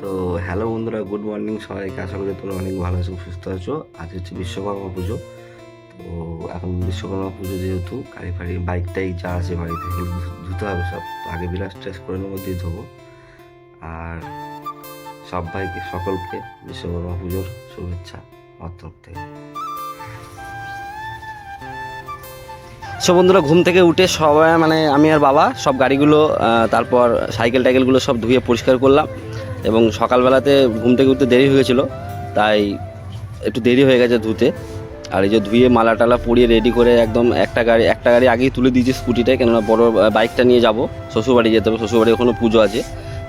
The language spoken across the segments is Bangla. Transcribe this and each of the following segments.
তো হ্যালো বন্ধুরা গুড মর্নিং সবাইকে। আশা করি তোমরা অনেক ভালো আছো, সুস্থ আছো। আজ হচ্ছে বিশ্বকর্মা পুজো। তো এখন বিশ্বকর্মা পুজো যেহেতু, গাড়ি ফাড়ি বাইকটাই যা আছে বাড়িতে, ধুতে হবে সব। তো আগে বিরাট ট্রেস করে নেব, দিয়ে ধোবো। আর সব ভাইকে, সকলকে বিশ্বকর্মা পুজোর শুভেচ্ছা আমার থেকে। সো বন্ধুরা, ঘুম থেকে উঠে সবাই মানে আমি আর বাবা, সব গাড়িগুলো তারপর সাইকেল টাইকেলগুলো সব ধুয়ে পরিষ্কার করলাম। এবং সকালবেলাতে ঘুম থেকে উঠতে দেরি হয়ে গেছিল, তাই একটু দেরি হয়ে গেছে ধুতে। আর এই যে ধুয়ে মালা টালা পরিয়ে রেডি করে একদম একটা গাড়ি একটা গাড়ি আগেই তুলে দিয়েছি স্কুটিটায় কেননা বড় বাইকটা নিয়ে যাব। শ্বশুরবাড়ি যেতে হবে শ্বশুরবাড়ি ওখানে পুজো আছে।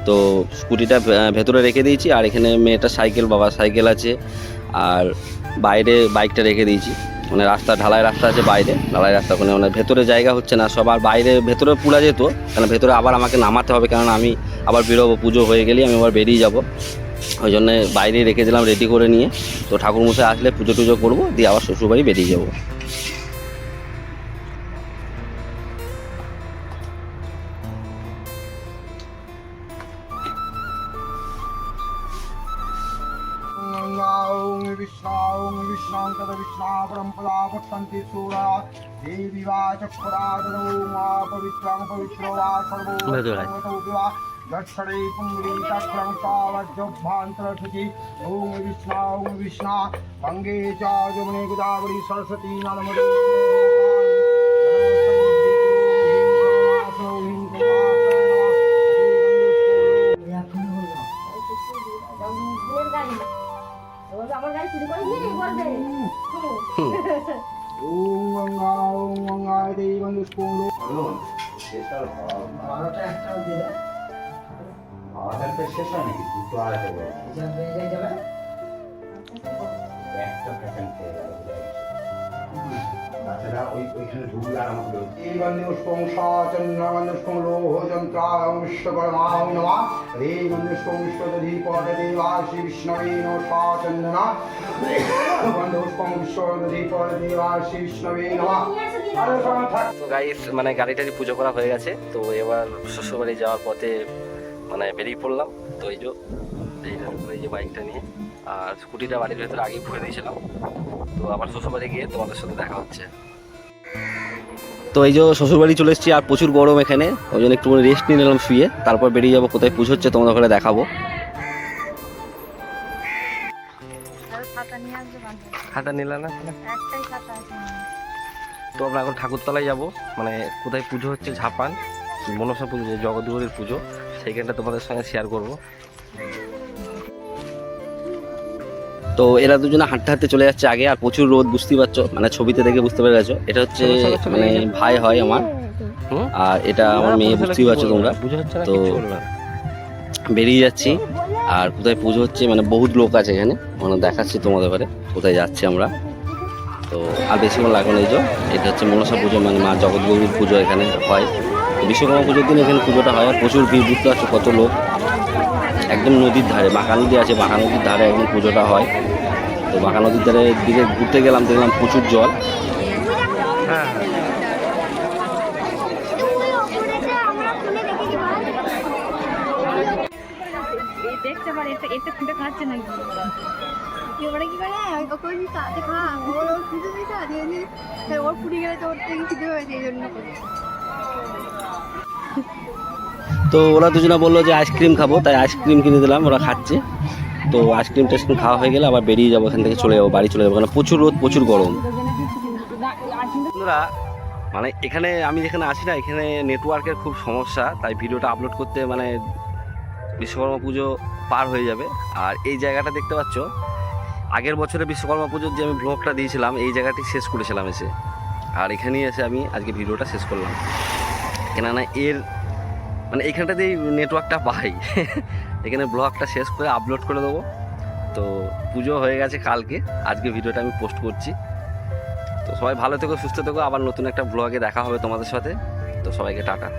তো স্কুটিটা ভেতরে রেখে দিয়েছি, আর এখানে মেয়েটা সাইকেল, বাবা সাইকেল আছে, আর বাইরে বাইকটা রেখে দিয়েছি। মানে রাস্তা, ঢালাই রাস্তা আছে বাইরে, ঢালাই রাস্তা ওখানে মানে ভেতরে জায়গা হচ্ছে না, সবার বাইরে ভেতরে পুরা যেত কারণ ভেতরে আবার আমাকে নামাতে হবে কারণ আমি আবার বেরোবো, পুজো হয়ে গেলেই আমি আবার বেরিয়ে যাব। ওই জন্যে বাইরে রেখে দিলাম রেডি করে নিয়ে। তো ঠাকুর মশাই আসলে পুজো টুজো করব, দিয়ে আবার শ্বশুরবাড়ি বেরিয়ে যাব। विष्णान्तद विष्णापरम्पदा पट्टन्ति सूरा देवी वा चक्रादनौ मा पवित्रं पवित्रो वा सर्वोपि वा घट्षडै पुङ्गीचक्रं तावज्जभान्तरशुचि ॐ विष्णा ॐ विष्णा गङ्गे च जमुने गोदावरी सरस्वती नर्मदे Thank you. আমার গাড়ি চুরি করে নিয়ে বলবে। ওম গঙ্গা ওম গঙ্গা দেবী স্কুল বারোটা একটা দেবে আধারটা শেষ হয় নাকি? দুটো আড়াইটা করে যাবে একটা প্যাকেট খেয়ে গেল। মানে ওই ওইখানে হলো এই লোহ নমা রে গাইস মানে গাড়িটারি পুজো করা হয়ে গেছে, তো এবার শ্বশুরবাড়ি যাওয়ার পথে মানে বেরিয়ে পড়লাম। তো এই যো, এই যে বাইকটা নিয়ে, আর স্কুটিটা বাড়ির ভেতরে আগেই ভরে দিয়েছিলাম তো আবার শ্বশুরবাড়ি গিয়ে তোমাদের সাথে দেখা হচ্ছে। তো এই যে শ্বশুরবাড়ি চলে এসেছি, আর প্রচুর গরম এখানে। ওই জন্য একটু রেস্ট নিয়ে নিলাম শুয়ে। তারপর বেরিয়ে যাব, কোথায় পুজো হচ্ছে তোমাদের ঘরে দেখাবো। খাতা তো আমরা এখন ঠাকুরতলায় যাব মানে কোথায় পুজো হচ্ছে ঝাপান, মনসা পুজো, জগদ্গুরুর পুজো, সেইখানটা তোমাদের সঙ্গে শেয়ার করব। তো এরা দুজনে হাঁটতে হাঁটতে চলে যাচ্ছে আগে আর প্রচুর রোদ বুঝতেই পারছ মানে ছবিতে দেখে বুঝতে পেরে গেছো। এটা হচ্ছে মানে ভাই হয় আমার আর এটা আমার মেয়ে বুঝতেই পারছ তোমরা। তো বেরিয়ে যাচ্ছি আর কোথায় পুজো হচ্ছে মানে বহুত লোক আছে এখানে মানে দেখাচ্ছি তোমাদের ঘরে কোথায় যাচ্ছি আমরা। তো আর বেশিক্ষণ লাগবে না এই যে এটা হচ্ছে মনসা পুজো মানে মা জগৎগৌরীর পুজো এখানে হয়। বিশ্বকর্মা পুজোর দিন এখানে পুজোটা হয় আর প্রচুর ভিড় বুঝতে পারছ কত লোক। একদম নদীর ধারে বাঁকা নদী আছে বাঁকা নদীর ধারে একদম পুজোটা হয়। তো বাঁকা নদীর ধারে দিকে ঘুরতে গেলাম, দেখলাম প্রচুর জল। ওর ফুটে গেলে তো ওর থেকে খিদে হয়েছে এই জন্য তো ওরা দুজনে বলল যে আইসক্রিম খাব, তাই আইসক্রিম কিনে দিলাম, ওরা খাচ্ছে। তো আইসক্রিম টাইসক্রিম খাওয়া হয়ে গেলে আবার বেরিয়ে যাব এখান থেকে চলে যাব, বাড়ি চলে যাব কারণ প্রচুর রোদ, প্রচুর গরম। বন্ধুরা মানে এখানে আমি যেখানে আছি না, এখানে নেটওয়ার্কের খুব সমস্যা, তাই ভিডিওটা আপলোড করতে মানে বিশ্বকর্মা পুজো পার হয়ে যাবে। আর এই জায়গাটা দেখতে পাচ্ছ, আগের বছরে বিশ্বকর্মা পুজোর যে আমি ব্লগটা দিয়েছিলাম, এই জায়গাটি শেষ করেছিলাম এসে। আর এখানেই এসে আমি আজকে ভিডিওটা শেষ করলাম। কেননা এর মানে এইখানটাতেই নেটওয়ার্কটা পাই এখানে ব্লগটা শেষ করে আপলোড করে দেবো। তো পুজো হয়ে গেছে কালকে। আজকে ভিডিওটা আমি পোস্ট করছি। তো সবাই ভালো থেকো, সুস্থ থেকো। আবার নতুন একটা ব্লগে দেখা হবে তোমাদের সাথে। তো সবাইকে টাটা।